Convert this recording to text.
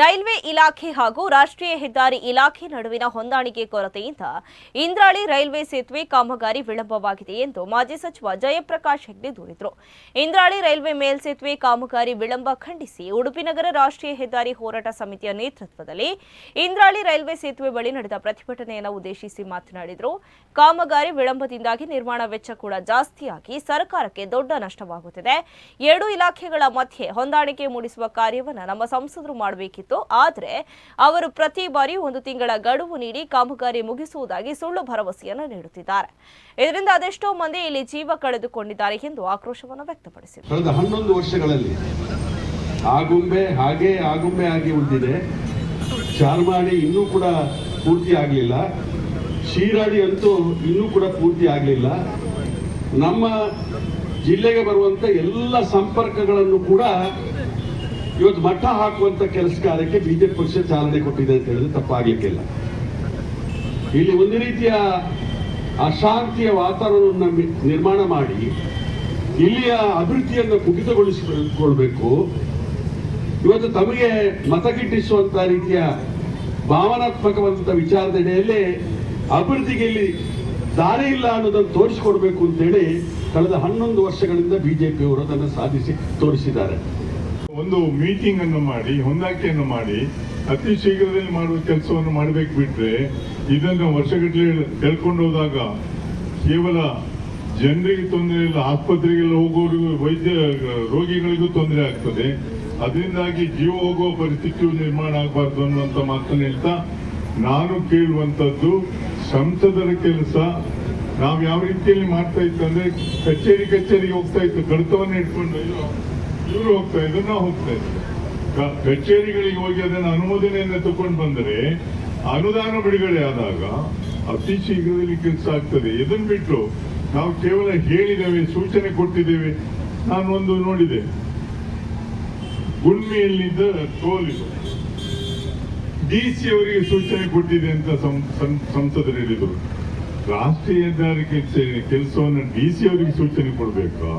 Railway ಇಲಾಖೆ ಹಾಗೂ ರಾಷ್ಟ್ರೀಯ ಹೆದ್ದಾರಿ ಇಲಾಖೆ ನಡುವಿನ ಹೊಂದಾಣಿಕೆ ಕೊರತೆಯಿಂದ ಇಂದ್ರಾಳಿ ರೈಲ್ವೆ ಸೇತುವೆ ಕಾಮಗಾರಿ ವಿಳಂಬವಾಗಿದೆ ಎಂದು ಮಾಜಿ ಸಚಿವ ಜಯಪ್ರಕಾಶ್ ಹೆಗ್ಡೆ ದೂರಿದರು. ಇಂದ್ರಾಳಿ ರೈಲ್ವೆ ಮೇಲ್ಸೇತುವೆ ಕಾಮಗಾರಿ ವಿಳಂಬ ಖಂಡಿಸಿ ಉಡುಪಿ ನಗರ ರಾಷ್ಟ್ರೀಯ ಹೆದ್ದಾರಿ ಹೋರಾಟ ಸಮಿತಿಯ ನೇತೃತ್ವದಲ್ಲಿ ಇಂದ್ರಾಳಿ ರೈಲ್ವೆ ಸೇತುವೆ ಬಳಿ ನಡೆದ ಪ್ರತಿಭಟನೆಯನ್ನು ಉದ್ದೇಶಿಸಿ ಮಾತನಾಡಿದರು. ಕಾಮಗಾರಿ ವಿಳಂಬದಿಂದಾಗಿ ನಿರ್ಮಾಣ ವೆಚ್ಚ ಕೂಡ ಜಾಸ್ತಿಯಾಗಿ ಸರ್ಕಾರಕ್ಕೆ ದೊಡ್ಡ ನಷ್ಟವಾಗುತ್ತಿದೆ. ಎರಡು ಇಲಾಖೆಗಳ ಮಧ್ಯೆ ಹೊಂದಾಣಿಕೆ ಮೂಡಿಸುವ ಕಾರ್ಯವನ್ನು ನಮ್ಮ ಸಂಸದರು ಮಾಡಬೇಕಿತ್ತು. ಆದರೆ ಅವರು ಪ್ರತಿ ಬಾರಿ ಒಂದು ತಿಂಗಳ ಗಡುವು ನೀಡಿ ಕಾಮಗಾರಿ ಮುಗಿಸುವುದಾಗಿ ಸುಳ್ಳು ಭರವಸೆಯನ್ನು ನೀಡುತ್ತಿದ್ದಾರೆ. ಇದರಿಂದ ಅದೆಷ್ಟೋ ಮಂದಿ ಇಲ್ಲಿ ಜೀವ ಕಳೆದುಕೊಂಡಿದ್ದಾರೆ ಎಂದು ಆಕ್ರೋಶವನ್ನು ವ್ಯಕ್ತಪಡಿಸಿದರು. ಹನ್ನೊಂದು ವರ್ಷಗಳಲ್ಲಿ ಆಗುಂಬೆ ಹಾಗೆ ಆಗುಂಬೆ ಆಗಿ ಉಳಿದಿದೆ. ಚಾರ್ಮಾಡಿ ಇನ್ನೂ ಕೂಡ ಪೂರ್ತಿ ಆಗಲಿಲ್ಲ. ಶೀರಾಡಿ ಅಂತೂ ಇನ್ನೂ ಕೂಡ ಪೂರ್ತಿ ಆಗಲಿಲ್ಲ. ನಮ್ಮ ಜಿಲ್ಲೆಗೆ ಬರುವಂತ ಎಲ್ಲ ಸಂಪರ್ಕಗಳನ್ನು ಕೂಡ ಇವತ್ತು ಮಠ ಹಾಕುವಂತ ಕೆಲಸ ಕಾರ್ಯಕ್ಕೆ ಬಿಜೆಪಿ ಪಕ್ಷ ಚಾಲನೆ ಕೊಟ್ಟಿದೆ ಅಂತ ಹೇಳಿದ್ರೆ ತಪ್ಪಾಗ್ಲಿಕ್ಕಿಲ್ಲ. ಇಲ್ಲಿ ಒಂದು ರೀತಿಯ ಅಶಾಂತಿಯ ವಾತಾವರಣವನ್ನು ನಿರ್ಮಾಣ ಮಾಡಿ, ಇಲ್ಲಿಯ ಅಭಿವೃದ್ಧಿಯನ್ನು ಕುಗಿತಗೊಳಿಸಿಕೊಳ್ಬೇಕು ಇವತ್ತು ತಮಗೆ ಮತ ಗಿಟ್ಟಿಸುವಂತ ರೀತಿಯ ಭಾವನಾತ್ಮಕವಂತ ವಿಚಾರದಡಿಯಲ್ಲಿ ಅಭಿವೃದ್ಧಿಗೆ ಇಲ್ಲಿ ದಾರಿ ಇಲ್ಲ ಅನ್ನೋದನ್ನು ತೋರಿಸಿಕೊಡ್ಬೇಕು ಅಂತೇಳಿ ಕಳೆದ ಹನ್ನೊಂದು ವರ್ಷಗಳಿಂದ ಬಿಜೆಪಿಯವರು ಅದನ್ನು ಸಾಧಿಸಿ ತೋರಿಸಿದ್ದಾರೆ. ಒಂದು ಮೀಟಿಂಗ್ ಅನ್ನು ಮಾಡಿ, ಹೊಂದಾಣಿಕೆಯನ್ನು ಮಾಡಿ, ಅತಿ ಶೀಘ್ರದಲ್ಲಿ ಮಾಡುವ ಕೆಲಸವನ್ನು ಮಾಡಬೇಕು ಬಿಟ್ರೆ, ಇದನ್ನು ವರ್ಷಗಟ್ಟಲೆ ಹೇಳ್ಕೊಂಡು ಹೋದಾಗ ಕೇವಲ ಜನರಿಗೆ ತೊಂದರೆ ಇಲ್ಲ, ಆಸ್ಪತ್ರೆಗೆಲ್ಲ ಹೋಗೋರಿಗೂ, ವೈದ್ಯ, ರೋಗಿಗಳಿಗೂ ತೊಂದರೆ ಆಗ್ತದೆ. ಅದರಿಂದಾಗಿ ಜೀವ ಹೋಗುವ ಪರಿಸ್ಥಿತಿಯು ನಿರ್ಮಾಣ ಆಗಬಾರ್ದು ಅನ್ನುವಂಥ ಮಾತನ್ನು ಹೇಳ್ತಾ, ನಾನು ಕೇಳುವಂಥದ್ದು ಸಂಸದರ ಕೆಲಸ. ನಾವು ಯಾವ ರೀತಿಯಲ್ಲಿ ಮಾಡ್ತಾ ಇತ್ತು ಅಂದ್ರೆ ಕಚೇರಿ ಕಚೇರಿಗೆ ಹೋಗ್ತಾ ಇತ್ತು, ಕಡಿತವನ್ನು ಇಟ್ಕೊಂಡು ಇವರು ಹೋಗ್ತಾ ಇದ್ರು ನಾವು ಹೋಗ್ತಾ ಇದ್ರು ಕಚೇರಿಗಳಿಗೆ ಹೋಗಿ ಅದನ್ನು ಅನುಮೋದನೆಯನ್ನು ತಗೊಂಡು ಬಂದರೆ ಅನುದಾನ ಬಿಡುಗಡೆ ಆದಾಗ ಅತಿ ಶೀಘ್ರದಲ್ಲಿ ಕೆಲಸ ಆಗ್ತದೆ. ಇದನ್ನು ಬಿಟ್ಟು ನಾವು ಕೇವಲ ಹೇಳಿದ್ದೇವೆ, ಸೂಚನೆ ಕೊಟ್ಟಿದ್ದೇವೆ. ನಾನು ಒಂದು ನೋಡಿದೆ. ಗುಣ್ಮೆಯಲ್ಲಿದ್ದ ಟೋಲ್ ಡಿ ಸಿ ಅವರಿಗೆ ಸೂಚನೆ ಕೊಟ್ಟಿದೆ ಅಂತ ಸಂಸದರು ಹೇಳಿದರು. ರಾಷ್ಟ್ರೀಯ ಹೆದ್ದಾರಿ ಕೆಲಸ, ಕೆಲಸವನ್ನು ಡಿ ಸಿ ಅವರಿಗೆ ಸೂಚನೆ ಕೊಡಬೇಕಾ?